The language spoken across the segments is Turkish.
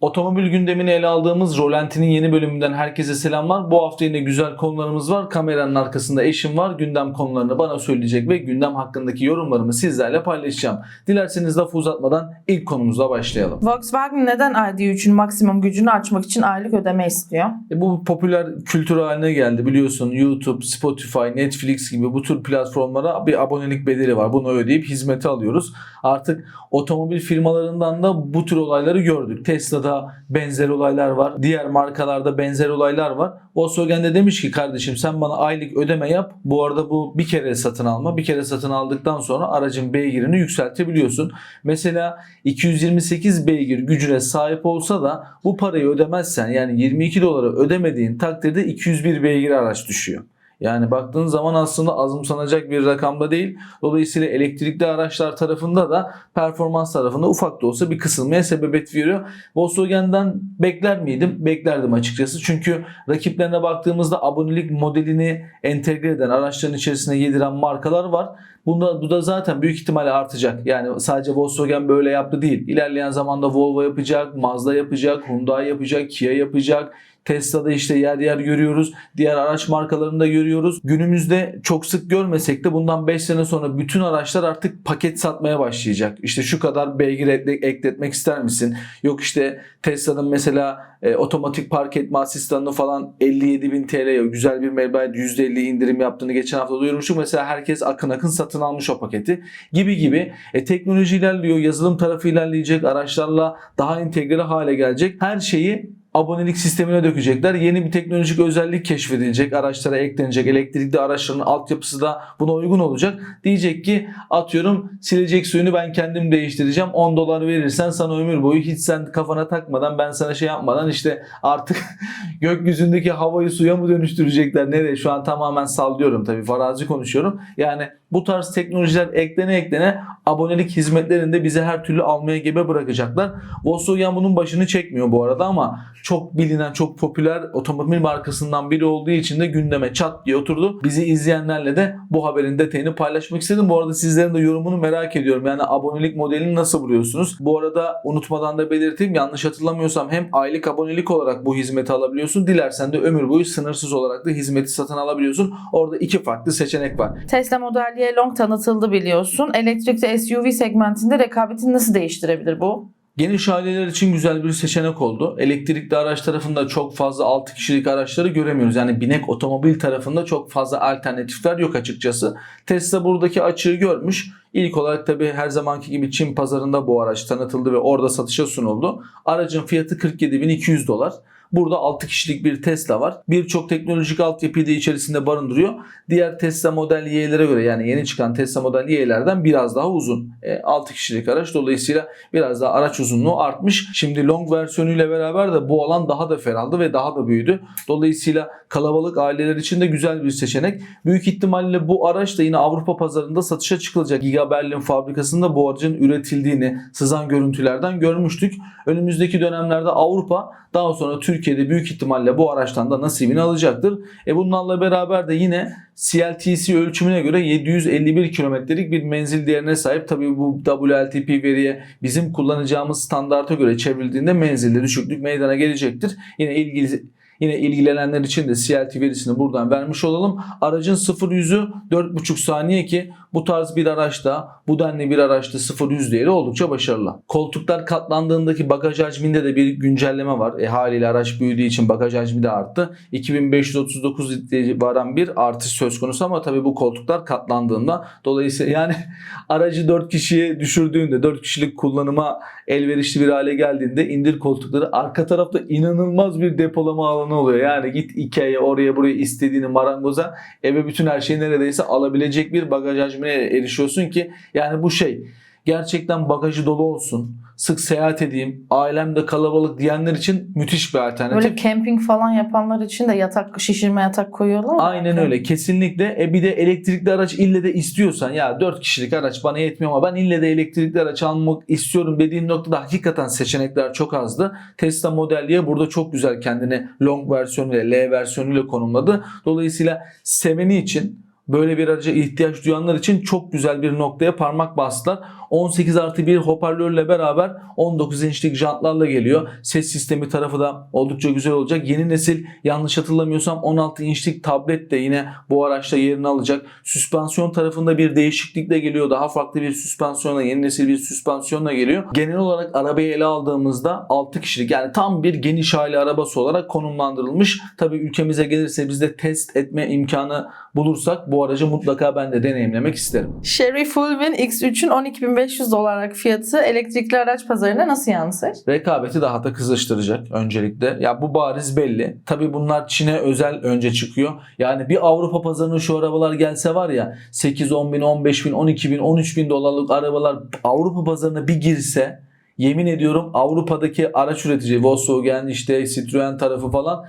Otomobil gündemini ele aldığımız Rolanti'nin yeni bölümünden herkese selamlar. Bu hafta yine güzel konularımız var. Kameranın arkasında eşim var. Gündem konularını bana söyleyecek ve gündem hakkındaki yorumlarımı sizlerle paylaşacağım. Dilerseniz lafı uzatmadan ilk konumuzla başlayalım. Volkswagen neden ID3'ün maksimum gücünü açmak için aylık ödeme istiyor? E bu popüler kültür haline geldi biliyorsun. YouTube, Spotify, Netflix gibi bu tür platformlara bir abonelik bedeli var. Bunu ödeyip hizmeti alıyoruz. Artık otomobil firmalarından da bu tür olayları gördük. Tesla'da benzer olaylar var. Diğer markalarda benzer olaylar var. Volkswagen de demiş ki kardeşim sen bana aylık ödeme yap. Bu arada bu bir kere satın alma. Bir kere satın aldıktan sonra aracın beygirini yükseltebiliyorsun. Mesela 228 beygir gücüne sahip olsa da bu parayı ödemezsen yani 22 dolara ödemediğin takdirde 201 beygir araç düşüyor. Yani baktığın zaman aslında azımsanacak bir rakamda değil. Dolayısıyla elektrikli araçlar tarafında da performans tarafında ufak da olsa bir kısılmaya sebebiyet veriyor. Volkswagen'den bekler miydim? Beklerdim açıkçası. Çünkü rakiplerine baktığımızda abonelik modelini entegre eden araçların içerisine yediren markalar var. Bunda, bu da zaten büyük ihtimalle artacak. Yani sadece Volkswagen böyle yaptı değil. İlerleyen zamanda Volvo yapacak, Mazda yapacak, Hyundai yapacak, Kia yapacak. Tesla'da işte yer yer görüyoruz. Diğer araç markalarında görüyoruz. Günümüzde çok sık görmesek de bundan 5 sene sonra bütün araçlar artık paket satmaya başlayacak. İşte şu kadar beygir ekle- ekletmek ister misin? Yok işte Tesla'nın mesela e, otomatik park etme asistanını falan 57 bin TL'ye güzel bir meblağa %50 indirim yaptığını geçen hafta duyurmuştuk. Mesela herkes akın akın satın almış o paketi gibi gibi. E, teknoloji ilerliyor, yazılım tarafı ilerleyecek, araçlarla daha entegre hale gelecek. Her şeyi abonelik sistemine dökecekler. Yeni bir teknolojik özellik keşfedilecek. Araçlara eklenecek. Elektrikli araçların altyapısı da buna uygun olacak. Diyecek ki atıyorum silecek suyunu ben kendim değiştireceğim. 10 dolar verirsen sana ömür boyu hiç sen kafana takmadan ben sana şey yapmadan işte artık gökyüzündeki havayı suya mı dönüştürecekler? Nereye? Şu an tamamen sallıyorum tabii. Farazi konuşuyorum. Yani bu tarz teknolojiler eklene eklene abonelik hizmetlerinde bize her türlü almaya gebe bırakacaklar. Volkswagen bunun başını çekmiyor bu arada ama çok bilinen, çok popüler otomobil markasından biri olduğu için de gündeme çat diye oturdu. Bizi izleyenlerle de bu haberin detayını paylaşmak istedim. Bu arada sizlerin de yorumunu merak ediyorum. Yani abonelik modelini nasıl buluyorsunuz? Bu arada unutmadan da belirteyim. Yanlış hatırlamıyorsam hem aylık abonelik olarak bu hizmeti alabiliyorsun. Dilersen de ömür boyu sınırsız olarak da hizmeti satın alabiliyorsun. Orada iki farklı seçenek var. Tesla Model Y Long tanıtıldı biliyorsun. Elektrikli SUV segmentinde rekabetini nasıl değiştirebilir bu? Geniş aileler için güzel bir seçenek oldu. Elektrikli araç tarafında çok fazla 6 kişilik araçları göremiyoruz. Yani binek otomobil tarafında çok fazla alternatifler yok açıkçası. Tesla buradaki açığı görmüş. İlk olarak tabii her zamanki gibi Çin pazarında bu araç tanıtıldı ve orada satışa sunuldu. Aracın fiyatı 47.200 dolar. Burada 6 kişilik bir Tesla var. Birçok teknolojik altyapıyı da içerisinde barındırıyor. Diğer Tesla Model Y'lere göre yani yeni çıkan Tesla Model Y'lerden biraz daha uzun. E, 6 kişilik araç dolayısıyla biraz daha araç uzunluğu artmış. Şimdi long versiyonuyla beraber de bu alan daha da feraldı ve daha da büyüdü. Dolayısıyla kalabalık aileler için de güzel bir seçenek. Büyük ihtimalle bu araç da yine Avrupa pazarında satışa çıkılacak. Giga Berlin fabrikasında bu aracın üretildiğini sızan görüntülerden görmüştük. Önümüzdeki dönemlerde Avrupa daha sonra Türkiye'de büyük ihtimalle bu araçtan da nasibini alacaktır. E bunlarla beraber de yine CLTC ölçümüne göre 751 kilometrelik bir menzil değerine sahip. Tabii bu WLTP veriye bizim kullanacağımız standarta göre çevrildiğinde menzilde düşüklük meydana gelecektir. Yine ilgili Yine ilgilenenler için de CLT verisini buradan vermiş olalım. Aracın 0 yüzü 4,5 saniye ki bu tarz bir araçta, bu denli bir araçta 0 yüz değeri oldukça başarılı. Koltuklar katlandığındaki bagaj hacminde de bir güncelleme var. E, haliyle araç büyüdüğü için bagaj hacmi de arttı. 2539 litreye varan bir artış söz konusu ama tabii bu koltuklar katlandığında dolayısıyla yani aracı 4 kişiye düşürdüğünde 4 kişilik kullanıma elverişli bir hale geldiğinde indir koltukları arka tarafta inanılmaz bir depolama alanı oluyor. Yani git Ikea'ya oraya buraya istediğini marangoza eve bütün her şeyi neredeyse alabilecek bir bagaj hacmine erişiyorsun ki yani bu şey gerçekten bagajı dolu olsun. Sık seyahat edeyim, ailem de kalabalık diyenler için müthiş bir alternatif. Böyle camping falan yapanlar için de yatak şişirme yatak koyuyorlar. Aynen öyle kesinlikle. E bir de elektrikli araç ille de istiyorsan ya 4 kişilik araç bana yetmiyor ama ben ille de elektrikli araç almak istiyorum dediğin noktada hakikaten seçenekler çok azdı. Tesla Model Y burada çok güzel kendini long versiyonuyla L versiyonuyla konumladı. Dolayısıyla seveni için böyle bir araca ihtiyaç duyanlar için çok güzel bir noktaya parmak bastılar. 18 artı 1 hoparlörle beraber 19 inçlik jantlarla geliyor. Ses sistemi tarafı da oldukça güzel olacak. Yeni nesil yanlış hatırlamıyorsam 16 inçlik tablet de yine bu araçta yerini alacak. Süspansiyon tarafında bir değişiklikle geliyor. Daha farklı bir süspansiyonla yeni nesil bir süspansiyonla geliyor. Genel olarak arabayı ele aldığımızda 6 kişilik yani tam bir geniş aile arabası olarak konumlandırılmış. Tabii ülkemize gelirse biz de test etme imkanı bulursak bu aracı mutlaka ben de deneyimlemek isterim. Chery Fulvin X3'ün 12.500 dolarlık fiyatı elektrikli araç pazarına nasıl yansır? rekabeti daha da kızıştıracak öncelikle. Ya bu bariz belli. Tabii bunlar Çin'e özel önce çıkıyor. Yani bir Avrupa pazarına şu arabalar gelse var ya 8, 10 bin, 15 bin, 12 bin, 13 bin dolarlık arabalar Avrupa pazarına bir girse yemin ediyorum Avrupa'daki araç üretici Volkswagen işte Citroen tarafı falan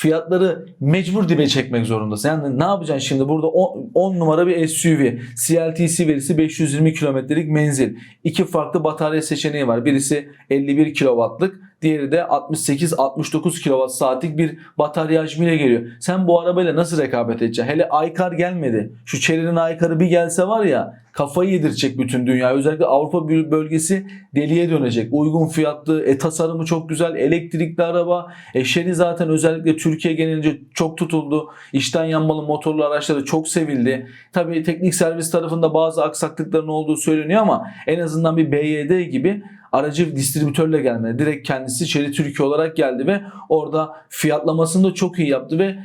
fiyatları mecbur dibe çekmek zorundasın. Yani ne yapacaksın şimdi burada 10 numara bir SUV CLTC verisi 520 kilometrelik menzil. İki farklı batarya seçeneği var. Birisi 51 kW'lık diğeri de 68-69 kWh saatlik bir batarya hacmiyle geliyor. Sen bu arabayla nasıl rekabet edeceksin? Hele Aykar gelmedi. Şu Chery'nin Aykar'ı bir gelse var ya kafayı yedirecek bütün dünya. Özellikle Avrupa bölgesi deliye dönecek. Uygun fiyatlı, e, tasarımı çok güzel, elektrikli araba. E, zaten özellikle Türkiye genelince çok tutuldu. İçten yanmalı motorlu araçları çok sevildi. Tabii teknik servis tarafında bazı aksaklıkların olduğu söyleniyor ama en azından bir BYD gibi aracı distribütörle gelmedi. Direkt kendisi Chery Türkiye olarak geldi ve orada fiyatlamasını da çok iyi yaptı ve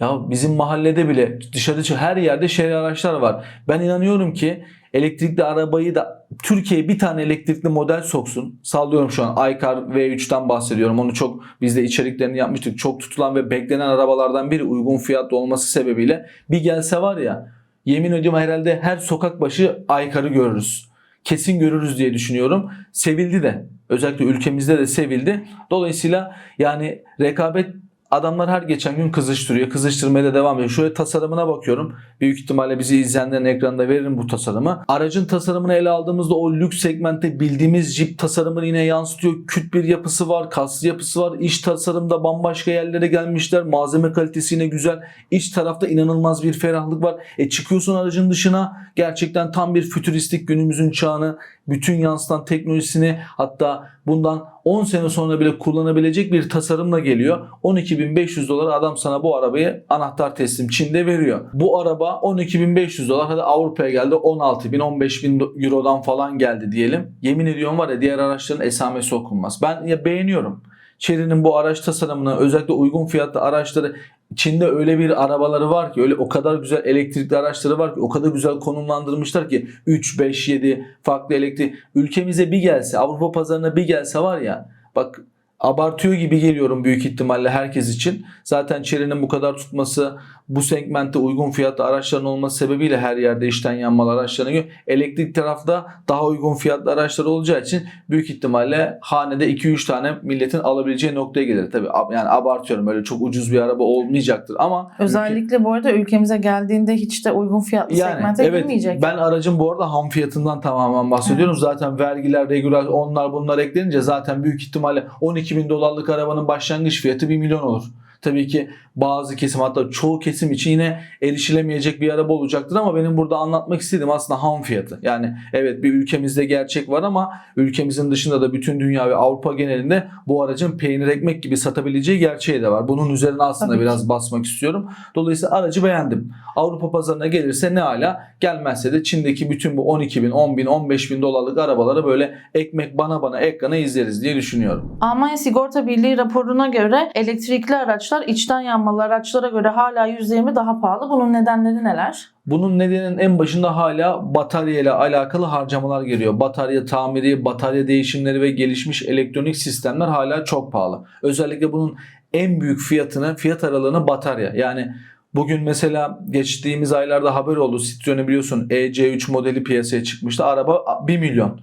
ya bizim mahallede bile dışarı çık her yerde Chery araçlar var. Ben inanıyorum ki elektrikli arabayı da Türkiye'ye bir tane elektrikli model soksun. Sallıyorum şu an Aykar V3'ten bahsediyorum. Onu çok biz de içeriklerini yapmıştık. Çok tutulan ve beklenen arabalardan biri uygun fiyatlı olması sebebiyle bir gelse var ya yemin ediyorum herhalde her sokak başı Aykar'ı görürüz kesin görürüz diye düşünüyorum. Sevildi de. Özellikle ülkemizde de sevildi. Dolayısıyla yani rekabet adamlar her geçen gün kızıştırıyor. Kızıştırmaya da devam ediyor. Şöyle tasarımına bakıyorum. Büyük ihtimalle bizi izleyenlerin ekranında veririm bu tasarımı. Aracın tasarımını ele aldığımızda o lüks segmentte bildiğimiz Jeep tasarımını yine yansıtıyor. Küt bir yapısı var, kaslı yapısı var. İç tasarımda bambaşka yerlere gelmişler. Malzeme kalitesi yine güzel. İç tarafta inanılmaz bir ferahlık var. E çıkıyorsun aracın dışına gerçekten tam bir fütüristik günümüzün çağını bütün yansıtan teknolojisini hatta bundan 10 sene sonra bile kullanabilecek bir tasarımla geliyor. 12.500 dolar adam sana bu arabayı anahtar teslim Çin'de veriyor. Bu araba 12.500 dolar hadi Avrupa'ya geldi 16.000 15.000 Euro'dan falan geldi diyelim. Yemin ediyorum var ya diğer araçların esamesi okunmaz. Ben ya beğeniyorum. Chery'nin bu araç tasarımını özellikle uygun fiyatlı araçları Çin'de öyle bir arabaları var ki öyle o kadar güzel elektrikli araçları var ki o kadar güzel konumlandırmışlar ki 3 5 7 farklı elektrik. Ülkemize bir gelse Avrupa pazarına bir gelse var ya bak abartıyor gibi geliyorum büyük ihtimalle herkes için. Zaten Chery'nin bu kadar tutması bu segmentte uygun fiyatlı araçların olması sebebiyle her yerde işten yanmalı araçlarına göre elektrik tarafta daha uygun fiyatlı araçlar olacağı için büyük ihtimalle hanede 2-3 tane milletin alabileceği noktaya gelir. Tabii ab- yani abartıyorum öyle çok ucuz bir araba olmayacaktır ama Özellikle bu arada ülkemize geldiğinde hiç de uygun fiyatlı segmente evet, girmeyecek. Ben aracın bu arada ham fiyatından tamamen bahsediyorum. Zaten vergiler, regüler onlar bunlar eklenince zaten büyük ihtimalle 12 bin dolarlık arabanın başlangıç fiyatı 1 milyon olur. Tabii ki bazı kesim hatta çoğu kesim için yine erişilemeyecek bir araba olacaktır ama benim burada anlatmak istediğim aslında ham fiyatı. Yani evet bir ülkemizde gerçek var ama ülkemizin dışında da bütün dünya ve Avrupa genelinde bu aracın peynir ekmek gibi satabileceği gerçeği de var. Bunun üzerine aslında Tabii biraz basmak istiyorum. Dolayısıyla aracı beğendim. Avrupa pazarına gelirse ne ala gelmezse de Çin'deki bütün bu 12 bin, 10 bin, 15 bin dolarlık arabaları böyle ekmek bana bana ekrana izleriz diye düşünüyorum. Almanya Sigorta Birliği raporuna göre elektrikli araçlar içten yanmalı araçlara göre hala %20 daha pahalı. Bunun nedenleri neler? Bunun nedeninin en başında hala batarya ile alakalı harcamalar geliyor. Batarya tamiri, batarya değişimleri ve gelişmiş elektronik sistemler hala çok pahalı. Özellikle bunun en büyük fiyatını, fiyat aralığını batarya. Yani bugün mesela geçtiğimiz aylarda haber oldu. Citroen'i biliyorsun EC3 modeli piyasaya çıkmıştı. Araba 1 milyon.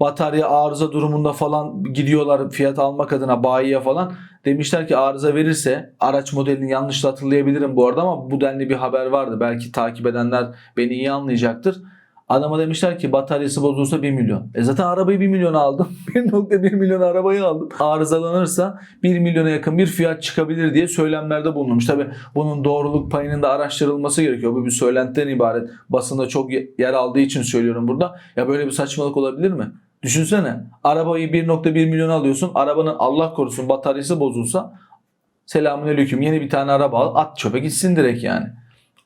Batarya arıza durumunda falan gidiyorlar fiyat almak adına bayiye falan. Demişler ki arıza verirse araç modelini yanlış hatırlayabilirim bu arada ama bu denli bir haber vardı. Belki takip edenler beni iyi anlayacaktır. Adama demişler ki bataryası bozulursa 1 milyon. E zaten arabayı 1 milyona aldım. 1.1 milyon arabayı aldım. Arızalanırsa 1 milyona yakın bir fiyat çıkabilir diye söylemlerde bulunmuş. Tabi bunun doğruluk payının da araştırılması gerekiyor. Bu bir söylentiden ibaret. Basında çok yer aldığı için söylüyorum burada. Ya böyle bir saçmalık olabilir mi? Düşünsene arabayı 1.1 milyon alıyorsun. Arabanın Allah korusun bataryası bozulsa selamünaleyküm yeni bir tane araba al at çöpe gitsin direkt yani.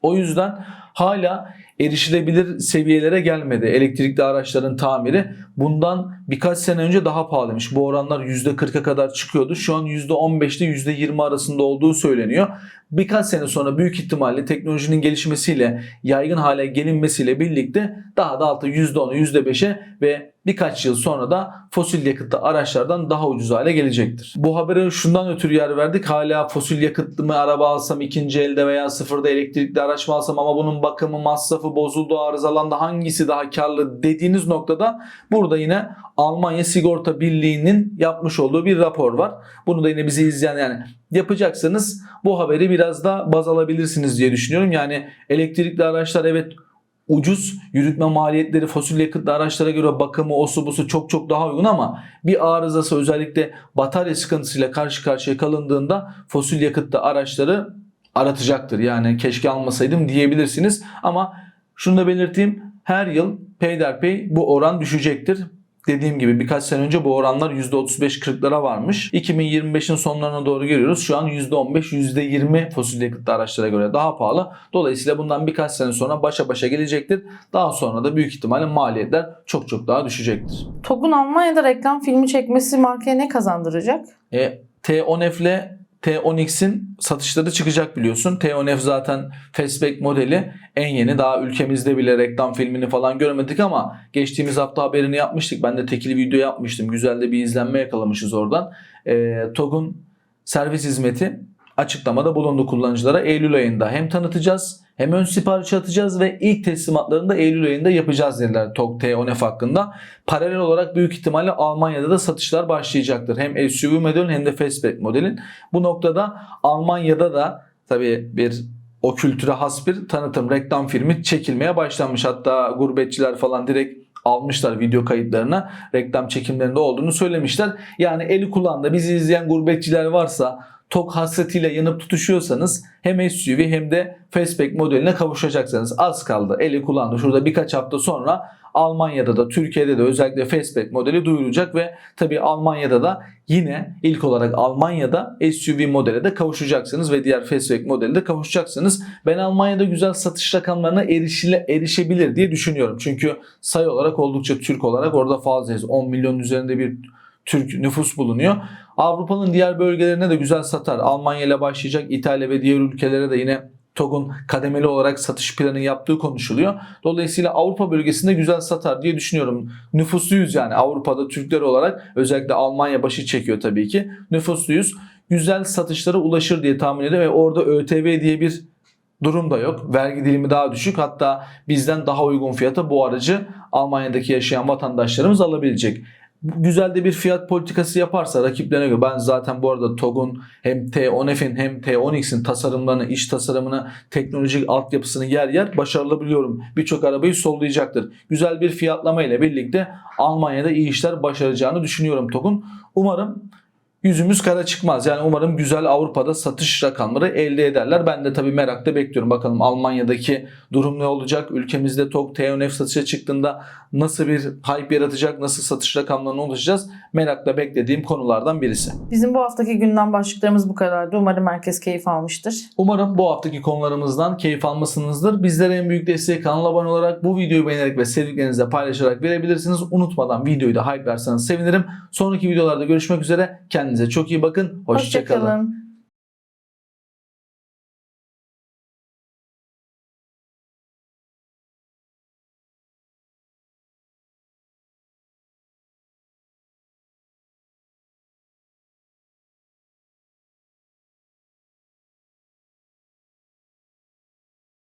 O yüzden hala erişilebilir seviyelere gelmedi elektrikli araçların tamiri. Bundan birkaç sene önce daha pahalıymış. Bu oranlar %40'a kadar çıkıyordu. Şu an %15'te %20 arasında olduğu söyleniyor. Birkaç sene sonra büyük ihtimalle teknolojinin gelişmesiyle, yaygın hale gelinmesiyle birlikte daha da altı %10'u %5'e ve birkaç yıl sonra da fosil yakıtlı araçlardan daha ucuz hale gelecektir. Bu habere şundan ötürü yer verdik. Hala fosil yakıtlı mı araba alsam ikinci elde veya sıfırda elektrikli araç mı alsam ama bunun bakımı, masrafı, bozuldu, arızalandı hangisi daha karlı dediğiniz noktada burada yine Almanya Sigorta Birliği'nin yapmış olduğu bir rapor var. Bunu da yine bizi izleyen yani yapacaksanız bu haberi biraz da baz alabilirsiniz diye düşünüyorum. Yani elektrikli araçlar evet ucuz yürütme maliyetleri fosil yakıtlı araçlara göre bakımı osu busu çok çok daha uygun ama bir arızası özellikle batarya sıkıntısıyla karşı karşıya kalındığında fosil yakıtlı araçları aratacaktır. Yani keşke almasaydım diyebilirsiniz ama şunu da belirteyim her yıl peyderpey bu oran düşecektir. Dediğim gibi birkaç sene önce bu oranlar %35-40'lara varmış. 2025'in sonlarına doğru geliyoruz. Şu an %15-%20 fosil yakıtlı araçlara göre daha pahalı. Dolayısıyla bundan birkaç sene sonra başa başa gelecektir. Daha sonra da büyük ihtimalle maliyetler çok çok daha düşecektir. TOG'un Almanya'da reklam filmi çekmesi markaya ne kazandıracak? E, T10F ile T10X'in satışları çıkacak biliyorsun. T10F zaten fastback modeli en yeni. Daha ülkemizde bile reklam filmini falan görmedik ama geçtiğimiz hafta haberini yapmıştık. Ben de tekili video yapmıştım. Güzel de bir izlenme yakalamışız oradan. E, TOG'un servis hizmeti açıklamada bulundu kullanıcılara. Eylül ayında hem tanıtacağız hem ön sipariş atacağız ve ilk teslimatlarını da Eylül ayında yapacağız dediler TOG T10F hakkında. Paralel olarak büyük ihtimalle Almanya'da da satışlar başlayacaktır. Hem SUV modelin hem de fastback modelin. Bu noktada Almanya'da da tabii bir o kültüre has bir tanıtım reklam filmi çekilmeye başlanmış. Hatta gurbetçiler falan direkt almışlar video kayıtlarına reklam çekimlerinde olduğunu söylemişler. Yani eli kulağında bizi izleyen gurbetçiler varsa tok hasretiyle yanıp tutuşuyorsanız hem SUV hem de fastback modeline kavuşacaksınız. Az kaldı eli kulağında şurada birkaç hafta sonra Almanya'da da Türkiye'de de özellikle fastback modeli duyurulacak ve tabi Almanya'da da yine ilk olarak Almanya'da SUV modele de kavuşacaksınız ve diğer fastback modeli de kavuşacaksınız. Ben Almanya'da güzel satış rakamlarına erişile, erişebilir diye düşünüyorum. Çünkü sayı olarak oldukça Türk olarak orada fazlayız. 10 milyon üzerinde bir Türk nüfus bulunuyor. Avrupa'nın diğer bölgelerine de güzel satar. Almanya ile başlayacak İtalya ve diğer ülkelere de yine TOG'un kademeli olarak satış planı yaptığı konuşuluyor. Dolayısıyla Avrupa bölgesinde güzel satar diye düşünüyorum. Nüfusluyuz yani Avrupa'da Türkler olarak özellikle Almanya başı çekiyor tabii ki. Nüfusluyuz. Güzel satışlara ulaşır diye tahmin ediyorum ve orada ÖTV diye bir durum da yok. Vergi dilimi daha düşük. Hatta bizden daha uygun fiyata bu aracı Almanya'daki yaşayan vatandaşlarımız alabilecek güzel de bir fiyat politikası yaparsa rakiplerine göre ben zaten bu arada TOG'un hem T10F'in hem T10X'in tasarımlarını, iç tasarımını, teknolojik altyapısını yer yer başarılı biliyorum. Birçok arabayı sollayacaktır. Güzel bir fiyatlama ile birlikte Almanya'da iyi işler başaracağını düşünüyorum TOG'un. Umarım yüzümüz kara çıkmaz. Yani umarım güzel Avrupa'da satış rakamları elde ederler. Ben de tabii merakla bekliyorum. Bakalım Almanya'daki durum ne olacak? Ülkemizde TOG T10F satışa çıktığında nasıl bir hype yaratacak? Nasıl satış rakamlarına ulaşacağız? Merakla beklediğim konulardan birisi. Bizim bu haftaki gündem başlıklarımız bu kadardı. Umarım herkes keyif almıştır. Umarım bu haftaki konularımızdan keyif almışsınızdır. Bizlere en büyük desteği kanala abone olarak bu videoyu beğenerek ve sevdiklerinizle paylaşarak verebilirsiniz. Unutmadan videoyu da hype'larsanız sevinirim. Sonraki videolarda görüşmek üzere. Kendinize çok iyi bakın. Hoşçakalın. Hoşçakalın.